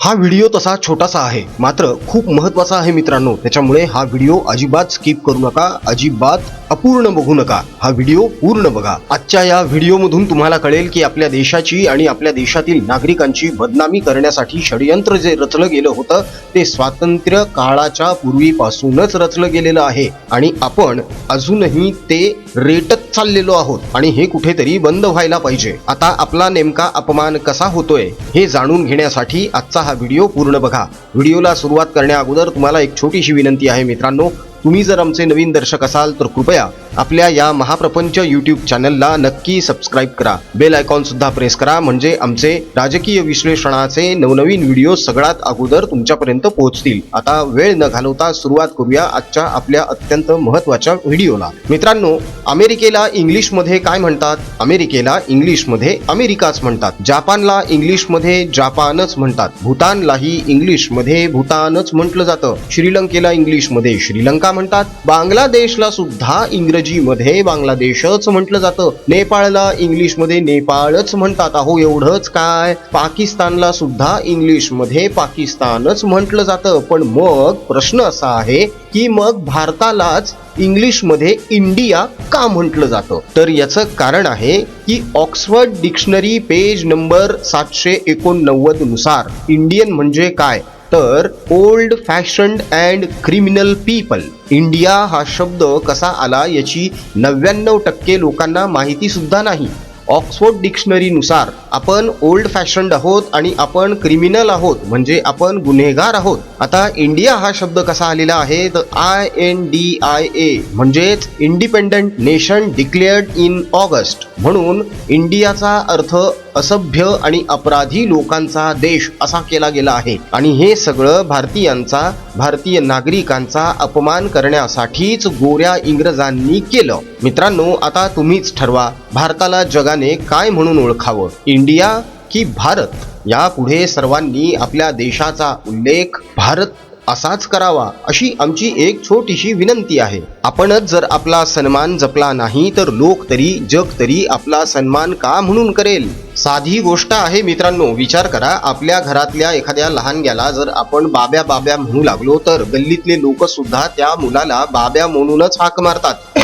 हा व्हिडिओ तसा छोटासा आहे. मात्र खूप महत्त्वाचा आहे मित्रांनो. त्याच्यामुळे हा व्हिडिओ अजिबात स्किप करू नका. अजिबात अपूर्ण बघू नका. हा व्हिडिओ पूर्ण बघा. आजच्या या व्हिडिओमधून तुम्हाला कळेल की आपल्या देशाची आणि आपल्या देशातील नागरिकांची बदनामी करण्यासाठी षडयंत्र जे रचलं गेलं होतं ते स्वातंत्र्य काळाच्या पूर्वीपासूनच रचलं गेलेलं आहे. आणि आपण अजूनही ते रेटत चाललेलो आहोत. आणि हे कुठेतरी बंद व्हायला पाहिजे. आता आपला नेमका अपमान कसा होतोय हे जाणून घेण्यासाठी आजचा हा व्हिडिओ पूर्ण बघा. व्हिडिओला सुरुवात करण्या अगोदर तुम्हाला एक छोटीशी विनंती आहे मित्रांनो. तुम्ही जर आमचे नवीन दर्शक असाल तर कृपया आपल्या या महाप्रपंच युट्यूब चॅनलला नक्की सबस्क्राईब करा. बेल आयकॉन सुद्धा प्रेस करा म्हणजे आमचे राजकीय विश्लेषणाचे नवनवीन व्हिडिओ सगळ्यात अगोदर तुमच्यापर्यंत पोहोचतील. आता वेळ न घालवता सुरुवात करूया आजच्या आपल्या अत्यंत महत्त्वाच्या व्हिडिओला मित्रांनो अमेरिकेला इंग्लिशमध्ये काय म्हणतात? अमेरिकेला इंग्लिशमध्ये अमेरिकाच म्हणतात. जपानला इंग्लिशमध्ये जापानच म्हणतात. भूतानलाही इंग्लिशमध्ये भूतानच म्हटलं जातं. श्रीलंकेला इंग्लिशमध्ये श्रीलंका म्हणतात. बांगलादेशला सुद्धा इंग्रजीमध्ये बांगलादेशच म्हटलं जातं. नेपाळला इंग्लिशमध्ये नेपाळच म्हणतात. अहो एवढंच काय? पाकिस्तानला सुद्धा इंग्लिशमध्ये पाकिस्तानच म्हटलं जातं. पण मग प्रश्न असा आहे की मग भारतालाच इंग्लिशमध्ये इंडिया का म्हटलं जातं? तर याचं कारण आहे की ऑक्सफर्ड डिक्शनरी पेज नंबर सातशे एकोणनव्वदनुसार इंडियन म्हणजे काय? तर old fashioned and criminal people India हा शब्द कसा आला याची नव्याण्णव टक्के लोकांना माहितीसुद्धा नाही. ऑक्सफोर्ड डिक्शनरीनुसार आपण ओल्ड फॅशन्ड आहोत आणि आपण क्रिमिनल आहोत म्हणजे आपण गुन्हेगार आहोत. आता इंडिया हा शब्द कसा आलेला आहे? तर I N D I A म्हणजेच independent nation declared in August म्हणून इंडियाचा अर्थ असभ्य आणि अपराधी लोकांचा देश असा केला गेला आहे. आणि हे सगळं भारतीयांचा भारतीय नागरिकांचा अपमान करण्यासाठीच गोऱ्या इंग्रजांनी केलं. मित्रांनो आता तुम्हीच ठरवा. भारताला जगाने काय म्हणून ओळखावं? इंडिया की भारत? यापुढे सर्वांनी आपल्या देशाचा उल्लेख भारत असाच करावा अशी आमची एक छोटीशी विनंती आहे. आपणच जर आपला सन्मान जपला नाही तर लोक तरी जग तरी आपला सन्मान का म्हणून करेल? साधी गोष्ट आहे मित्रांनो विचार करा आपल्या घरातल्या एखाद्या लहानग्याला जर आपण बाब्या बाब्या म्हणू लागलो तर गल्लीतले लोक सुद्धा त्या मुलाला बाब्या म्हणूनच हाक मारतात.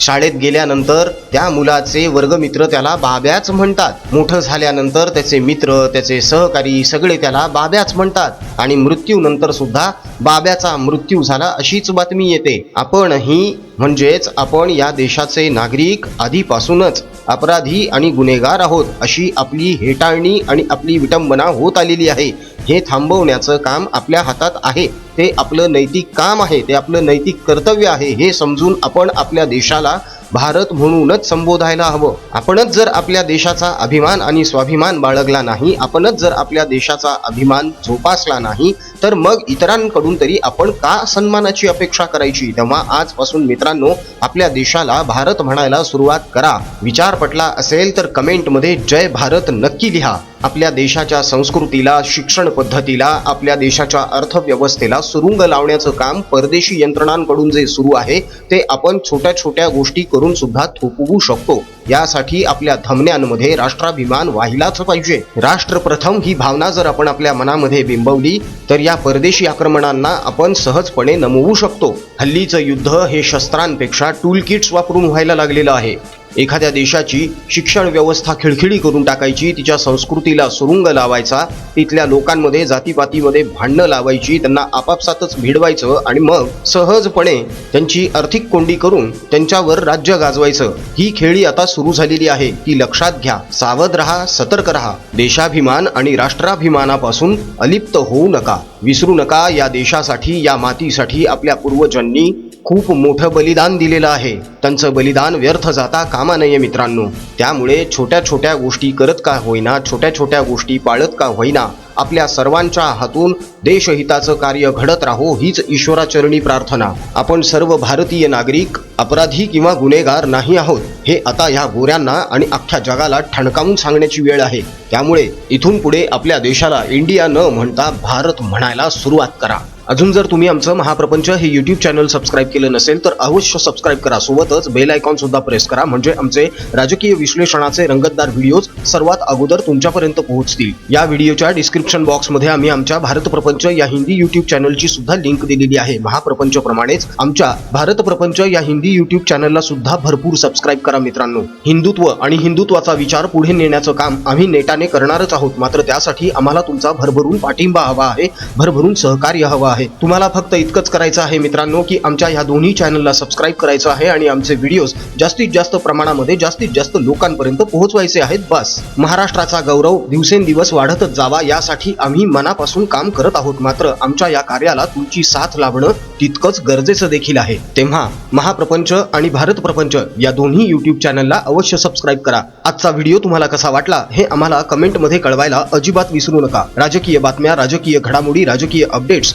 शाळेत गेल्यानंतर त्या मुलाचे वर्गमित्र त्याला बाब्याच म्हणतात. मोठं झाल्यानंतर त्याचे मित्र त्याचे सहकारी सगळे त्याला बाब्याच म्हणतात. आणि मृत्यूनंतर सुद्धा बाब्याचा मृत्यू झाला अशीच बातमी येते. आपणही म्हणजेच आपण या देशाचे नागरिक आधीपासूनच अपराधी आणि गुन्हेगार आहोत अशी आपली हेटाळणी आणि आपली विटंबना होत आलेली आहे. हे थांबवण्याचं काम आपल्या हातात आहे. ते आपलं नैतिक काम आहे ते आपलं नैतिक कर्तव्य आहे हे समजून आपण आपल्या देशाला भारत म्हणूनच संबोधायला हवं. आपणच जर आपल्या देशाचा अभिमान आणि स्वाभिमान बाळगला नाही आपणच जर आपल्या देशाचा अभिमान जोपासला नाही तर मग इतरांकडून तरी आपण का सन्मानाची अपेक्षा करायची? तेव्हा आजपासून मित्रांनो आपल्या देशाला भारत म्हणायला सुरुवात करा. विचार पटला असेल तर कमेंटमध्ये जय भारत नक्की लिहा. आपल्या देशाच्या संस्कृतीला शिक्षण पद्धतीला आपल्या देशाच्या अर्थव्यवस्थेला सुरुंग लावण्याचं काम परदेशी यंत्रणांकडून जे सुरू आहे ते आपण छोट्या छोट्या गोष्टी करून सुद्धा थोपवू शकतो. यासाठी आपल्या धमन्यांमध्ये राष्ट्राभिमान व्हायलाच पाहिजे. राष्ट्र प्रथम ही भावना जर आपण आपल्या मनामध्ये बिंबवली तर या परदेशी आक्रमणांना आपण सहजपणे नमवू शकतो. हल्लीचं युद्ध हे शस्त्रांपेक्षा टूल किट्स वापरून व्हायला लागलेलं आहे. एखाद्या देशाची शिक्षण व्यवस्था खिळखिळी करून टाकायची तिच्या संस्कृतीला सुरुंग लावायचा तिथल्या लोकांमध्ये जातीपातीमध्ये भांडणं लावायची त्यांना आपापसातच भिडवायचं आणि मग सहजपणे त्यांची आर्थिक कोंडी करून त्यांच्यावर राज्य गाजवायचं. ही खेळी आता सुरू झालेली आहे. ती लक्षात घ्या. सावध रहा सतर्क रहा. देशाभिमान आणि राष्ट्राभिमानापासून अलिप्त होऊ नका. विसरू नका या देशासाठी या मातीसाठी आपल्या पूर्वजांनी खूप मोठं बलिदान दिलेलं आहे. त्यांचं बलिदान व्यर्थ जाता कामा नये मित्रांनो. त्यामुळे छोट्या छोट्या गोष्टी करत का होईना छोट्या छोट्या गोष्टी पाळत का होईना आपल्या सर्वांच्या हातून देशहिताचं कार्य घडत राहो हीच ईश्वराचरणी प्रार्थना. आपण सर्व भारतीय नागरिक अपराधी किंवा गुन्हेगार नाही आहोत. हे आता ह्या गोऱ्यांना आणि अख्ख्या जगाला ठणकावून सांगण्याची वेळ आहे. त्यामुळे इथून पुढे आपल्या देशाला इंडिया न म्हणता भारत म्हणायला सुरुवात करा. अजून जर तुम्ही आमचं महाप्रपंच हे युट्यूब चॅनल सबस्क्राईब केलं नसेल तर अवश्य सबस्क्राईब करा. सोबतच बेल आयकॉन सुद्धा प्रेस करा म्हणजे आमचे राजकीय विश्लेषणाचे रंगतदार व्हिडिओज सर्वात अगोदर तुमच्यापर्यंत पोहोचतील. या व्हिडिओच्या डिस्क्रिप्शन बॉक्समध्ये आम्ही आमच्या भारत प्रपंच या हिंदी युट्यूब चॅनलची सुद्धा लिंक दिलेली आहे. महाप्रपंच प्रमाणेच आमच्या भारत प्रपंच या हिंदी युट्यूब चॅनलला सुद्धा भरपूर सबस्क्राईब करा मित्रांनो. हिंदुत्व आणि हिंदुत्वाचा विचार पुढे नेण्याचं काम आम्ही नेटाने करणारच आहोत. मात्र त्यासाठी आम्हाला तुमचा भरभरून पाठिंबा हवा आहे भरभरून सहकार्य हवा आहे. तुम्हाला फक्त इतकंच करायचं आहे मित्रांनो की आमच्या ह्या दोन्ही चॅनलला सबस्क्राईब करायचं आहे आणि आमचे व्हिडिओज जास्तीत जास्त प्रमाणामध्ये जास्तीत जास्त लोकांपर्यंत पोहोचवायचे आहेत. बस. महाराष्ट्राचा गौरव दिवसेंदिवस वाढतच जावा यासाठी आम्ही मनापासून काम करत आहोत. मात्र आमच्या या कार्याला तुमची साथ लाभणं तितकंच गरजेचं देखील आहे. तेव्हा महाप्रपंच आणि भारत प्रपंच या दोन्ही युट्यूब चॅनलला अवश्य सबस्क्राईब करा. आजचा व्हिडिओ तुम्हाला कसा वाटला हे आम्हाला कमेंटमध्ये कळवायला अजिबात विसरू नका. राजकीय बातम्या राजकीय घडामोडी राजकीय अपडेट्स